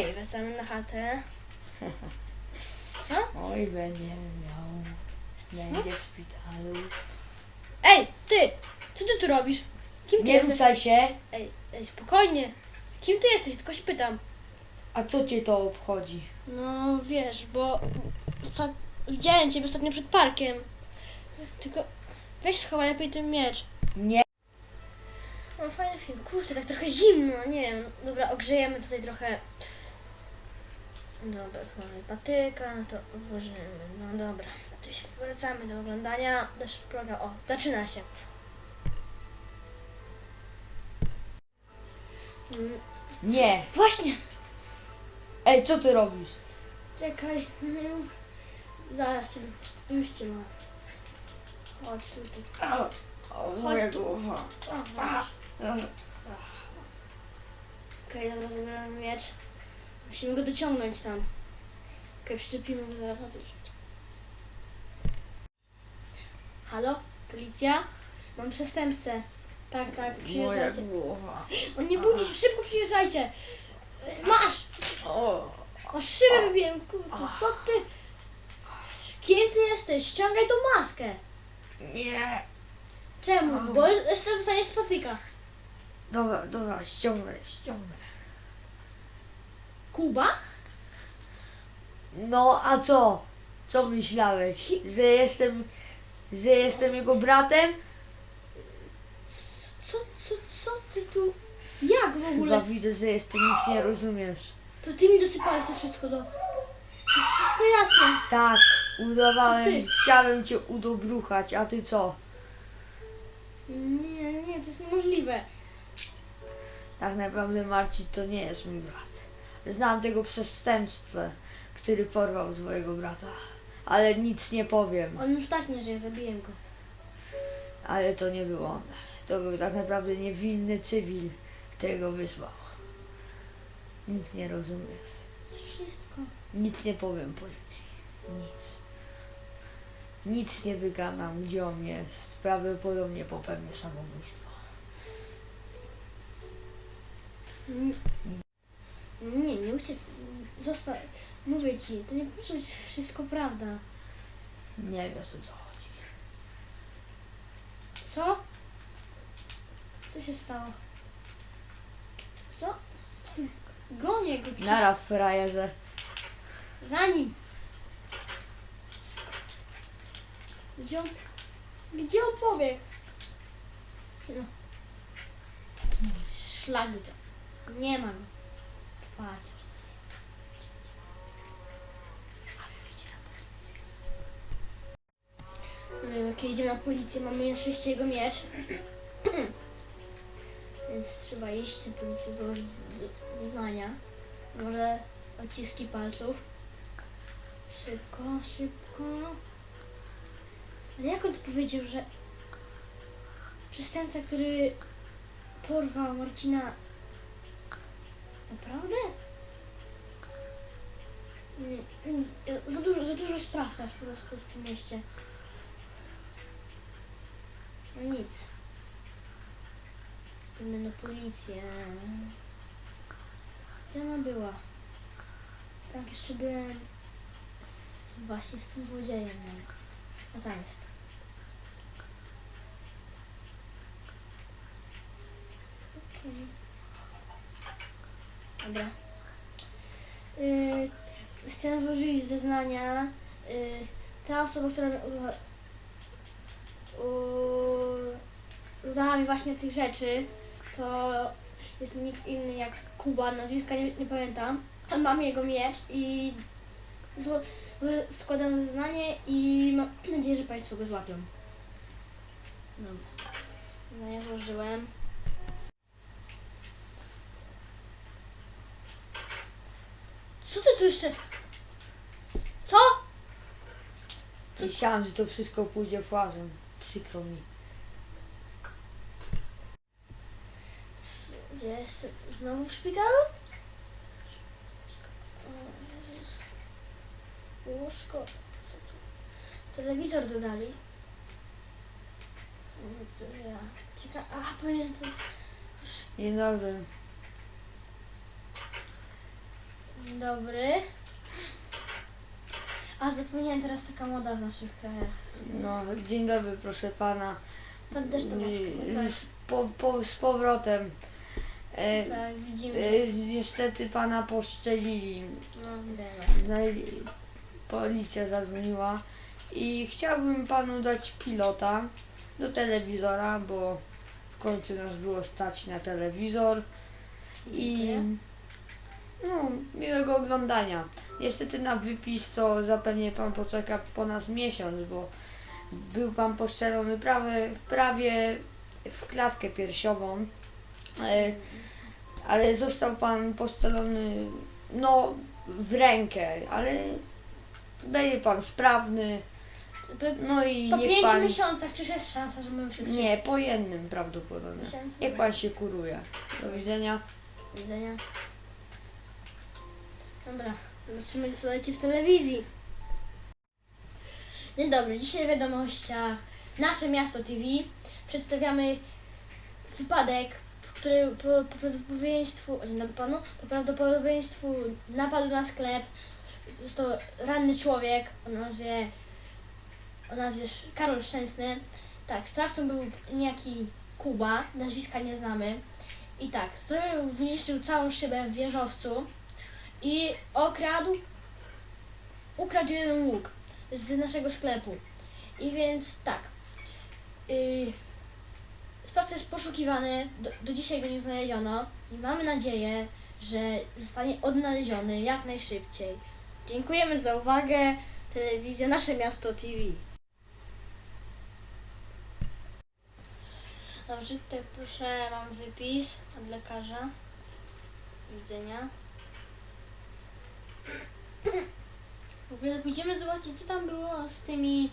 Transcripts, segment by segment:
Okej, wracamy na chatę. Co? Oj, będzie miał. Będzie w szpitalu. Ej, ty! Co ty tu robisz? Kim ty Nie jesteś? ruszaj się. Ej, ej, spokojnie. Kim ty jesteś? Tylko się pytam. A co cię to obchodzi? No wiesz, bo osta- widziałem ciebie ostatnio przed parkiem. Tylko weź schowaj lepiej ten miecz. Nie. No fajny film. Kurczę, tak trochę zimno, nie wiem. Dobra, ogrzejemy tutaj trochę. Dobra, tu mamy patyka, no to włożymy. No dobra. Coś wracamy do oglądania. Deszcz proga. O, zaczyna się. Mm, Nie. Właśnie! Ej, co ty robisz? Czekaj. Zaraz cię, już cię mam. Chodź tutaj. O, o, moja tu. głowa. Okej, dobra, zabieramy miecz. Musimy go dociągnąć tam. Okej, przyczepimy go zaraz na coś. Halo? Policja? Mam przestępcę. Tak, tak, Moja przyjeżdżajcie. głowa. On nie budzi się, szybko przyjeżdżajcie! Masz! O, O szybę wybiłem, kurczę, co ty? Kim ty jesteś? Ściągaj tą maskę. nie. Czemu? Bo jeszcze zostanie spatyka. Dobra, dobra, ściągnę, ściągnę. Kuba? No, a co? Co myślałeś? Że jestem, że jestem jego bratem? Co, co, co ty tu... Jak w Chyba ogóle? widzę, że jeszcze nic nie rozumiesz. To ty mi dosypałeś to wszystko do... To jest wszystko jasne. Tak, udawałem, ty. chciałem cię udobruchać, a ty co? Nie, nie, to jest niemożliwe. Tak naprawdę Marcin to nie jest mój brat. Znam tego przestępstwa, który porwał twojego brata. Ale nic nie powiem. On już tak nie żyje, zabiję go. Ale to nie był on. To był tak naprawdę niewinny cywil, którego wysłał. Nic nie rozumiesz. Wszystko. Nic nie powiem policji. Nic. Nic nie wygadam, gdzie on jest. Prawdopodobnie popełnię samobójstwo. N- Nie, nie uciek. Zostań. Mówię ci, to nie może być wszystko prawda. Nie wiesz o co chodzi. Co? Co się stało? Co? Gonię go. przecież- Nara frajerze. Za nim. Gdzie on... Gdzie on pobiegł? No. Szlak to. Nie ma go. Patrz. Jak jedziemy na policję, mamy na szczęście jego miecz. Więc trzeba iść, policję złożyć zeznania. Może odciski palców. Szybko, szybko. Ale jak on powiedział, że przestępca, który porwał Marcina. Naprawdę? Za dużo, za dużo spraw teraz po prostu w tym mieście. No nic. Idziemy na policję. Gdzie ona była? Tak, jeszcze byłem z, właśnie z tym złodziejem. A tam jest. Okej. Dobra. Yy, chcę złożyć zeznania. Yy, ta osoba, która udała mi właśnie tych rzeczy, to jest nikt inny jak Kuba, nazwiska nie, nie pamiętam. Ale mam jego miecz i składam zeznanie i mam nadzieję, że Państwo go złapią. No ja złożyłem. Co ty tu jeszcze... Co? Myślałam, że to wszystko pójdzie płazem. Przykro mi. Gdzie jestem? Znowu w szpitalu? O Jezus. Łóżko. Co tu? Telewizor dodali. Mm, to Ja. Ciekawe. A, pamiętam. Dzień dobry. Dzień dobry. A zapomniałem teraz taka moda w naszych krajach. No, dzień dobry, proszę pana. Pan też to ma Y, tak, Z, po, po, z powrotem. E, tak, widzimy. e, niestety pana poszczelili. No, wiemy. Policja zadzwoniła i chciałbym panu dać pilota do telewizora, bo w końcu nas było stać na telewizor i Dziękuję. No, miłego oglądania. Niestety na wypis to zapewne pan poczeka ponad miesiąc, bo był pan postrzelony prawie, prawie w klatkę piersiową, e, ale został pan postrzelony no w rękę, ale będzie pan sprawny, Po, no i po niech pięciu pan... miesiącach czyż jest szansa, że my wszyscy... Nie, po jednym prawdopodobnie. Miesiącu? Niech pan się kuruje. Do widzenia. Do widzenia. Dobra, zobaczymy co leci w telewizji. Dzień dobry, dzisiaj w wiadomościach Nasze Miasto TV przedstawiamy wypadek, który po, po prawdopodobieństwu, dzień panu, po prawdopodobieństwu napadu na sklep to ranny człowiek o nazwie, o nazwie Karol Szczęsny. Tak, sprawcą był niejaki Kuba, nazwiska nie znamy. I tak, zrobił, wyniszczył całą szybę w wieżowcu i okradł, ukradł jeden łuk z naszego sklepu. I więc tak, yy, sprawca jest poszukiwany, do, do dzisiaj go nie znaleziono i mamy nadzieję, że zostanie odnaleziony jak najszybciej. Dziękujemy za uwagę. Telewizja Nasze Miasto TV. Dobrze, tutaj proszę, mam wypis od lekarza. Widzenia. W ogóle pójdziemy zobaczyć, co tam było z tymi,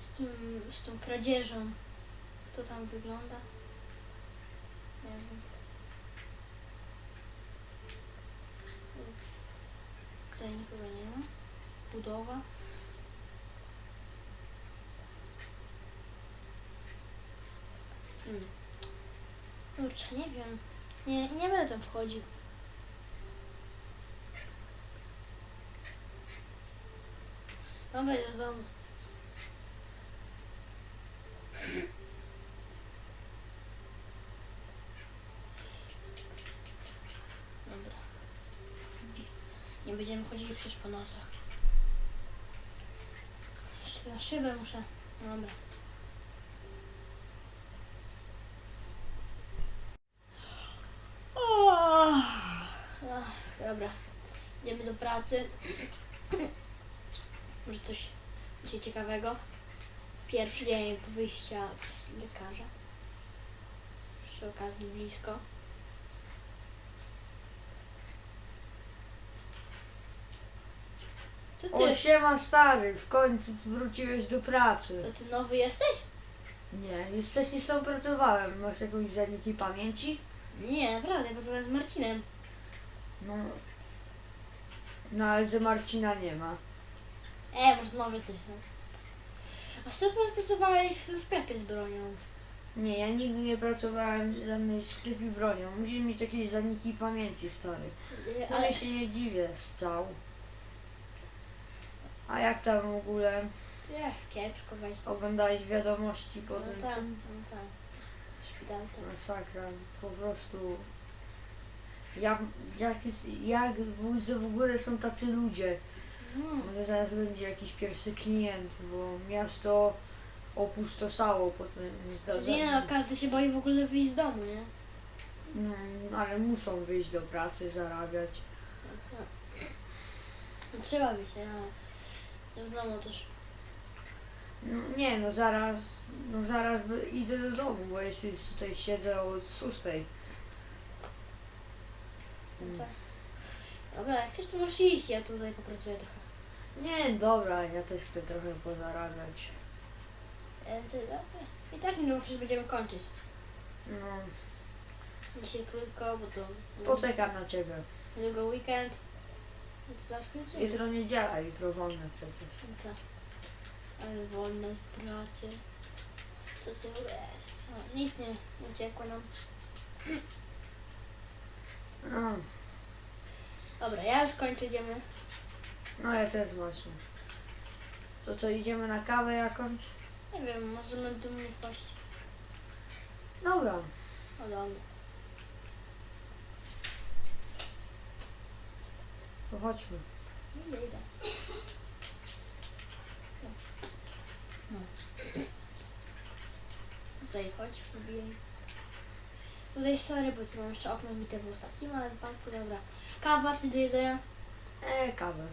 z, tym, z tą kradzieżą. Jak to tam wygląda. Nie wiem. Tutaj nikogo nie ma. Budowa. Hmm. Kurczę, nie wiem. Nie, nie będę tam wchodził. Idę do domu. Dobra. Nie będziemy chodzili przecież po nocach. Jeszcze na szybę muszę. Dobra. Dobra. Idziemy do pracy. Może coś dzisiaj ciekawego. Pierwszy dzień po wyjścia z lekarza. Przy okazji blisko. Co ty? O, siema stary, w końcu wróciłeś do pracy. To ty nowy jesteś? Nie, już wcześniej z tobą pracowałem. Masz jakąś zaniki pamięci? Nie, naprawdę, poza z Marcinem. No. No ale ze Marcina nie ma. E, może nowy jesteś. No. A tobą pracowałeś w sklepie z bronią. Nie, ja nigdy nie pracowałem w żadnej sklepie bronią. Musisz mieć jakieś zaniki pamięci, stary. Ale Ale się nie dziwię, scał. A jak tam w ogóle Ech, kiepsko weź. oglądałeś wiadomości po No tym, tam, co- no tam. W szpitalu tam. Masakra, po prostu. Jak, jak, jest, jak w, że w ogóle są tacy ludzie? Może zaraz będzie jakiś pierwszy klient, bo miasto opustoszało po tym Przecież nie no, zdarzeniu. każdy się boi w ogóle wyjść z domu, nie? No, ale muszą wyjść do pracy, zarabiać. No? No, trzeba wyjść, ale w domu też. No, nie, no zaraz, no zaraz by, idę do domu, bo jeszcze już tutaj siedzę od szóstej. No tak. Dobra, jak chcesz to możesz iść, ja tutaj popracuję trochę. Nie, dobra, ja też chcę trochę pozarabiać. E, co, dobra. I tak niedługo przecież będziemy kończyć. No, Dzisiaj krótko, bo to poczekam na ciebie. niedługo weekend. No to zaraz kończymy. Jutro niedziela, jutro wolne przecież. No tak. Ale wolne pracy. To co jest? O, nic nie uciekło nam. No, Dobra, ja już kończę, idziemy. No ja też właśnie. Co, co, idziemy na kawę jakąś? Nie wiem, możemy do mnie wpaść. Dobra. O, do mnie. To chodźmy. Idę, idę. No. No. Tutaj chodź, wbijaj. Tutaj sorry, bo tu mam jeszcze okno wbite w ostatnim, ale w pasku dobra. Kawa czy do jedzenia? E, kawę.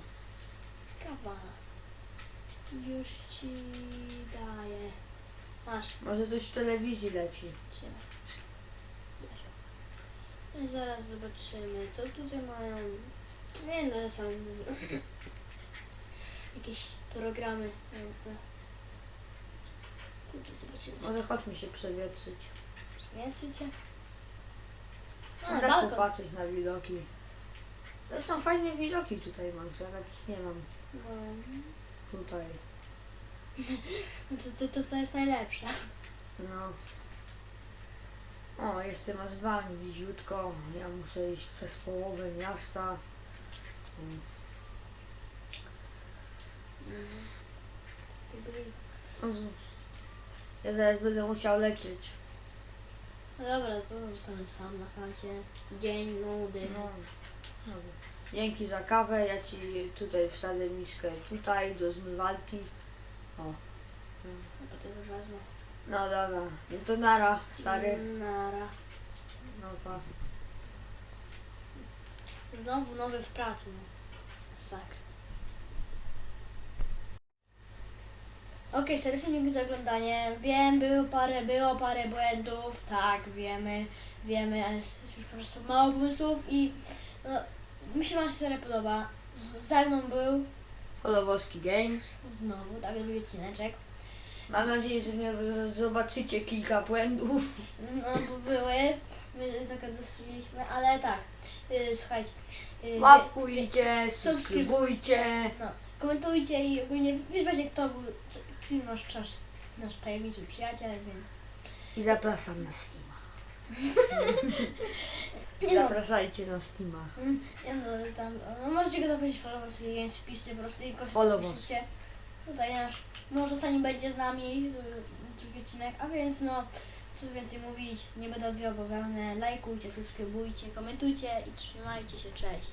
Kawa. Już ci daję. Masz. Może coś w telewizji leci. Trzymaj. No i zaraz zobaczymy, co tutaj mają. Nie no, że są jakieś programy, więc no. Tutaj zobaczymy. Może chodźmy się przewietrzyć. Zmietrzycie? A, No tak balkon. popatrzeć na widoki. Zresztą fajne widoki tutaj mam, co ja takich nie mam tutaj. no to, to, to, to jest najlepsze. No. O, jestem aż wami bliziutko. Ja muszę iść przez połowę miasta. Mm. O, z- Ja zaraz będę musiał lecieć. No dobra, to zostanę sam na chacie. Dzień nudy. No. Dobra. Dzięki za kawę. Ja ci tutaj wsadzę miskę tutaj do zmywalki. O. No to to wezmę. No dobra. No to nara, stary. Nara. No pa. Znowu nowy w pracy. No. Sakra. Okej, serdecznie dziękuję za oglądanie. Wiem, było parę, było parę błędów, tak, wiemy, wiemy, ale już po prostu mało pomysłów i no, mi się wasza seria podoba. Z, ze mną był Folowowski Games. znowu, tak, drugi odcineczek. Mam nadzieję, że nie zobaczycie kilka błędów. No, bo były, my taka dostaliśmy, ale tak, y, słuchajcie. y, Łapkujcie, subskrybujcie. No, komentujcie i ogólnie wiesz właśnie kto był, co- kim nasz, nasz, nasz tajemniczy przyjaciel, więc I zapraszam na Steama. no, Zapraszajcie na Steama. nie no, tam, no możecie go zaprosić followować, więc wpiszcie po prostu i Follow. Tutaj nasz, może sami będzie z nami, to drugi odcinek, a więc no, co więcej mówić, nie będę wyobowiązany, lajkujcie, subskrybujcie, komentujcie i trzymajcie się, cześć.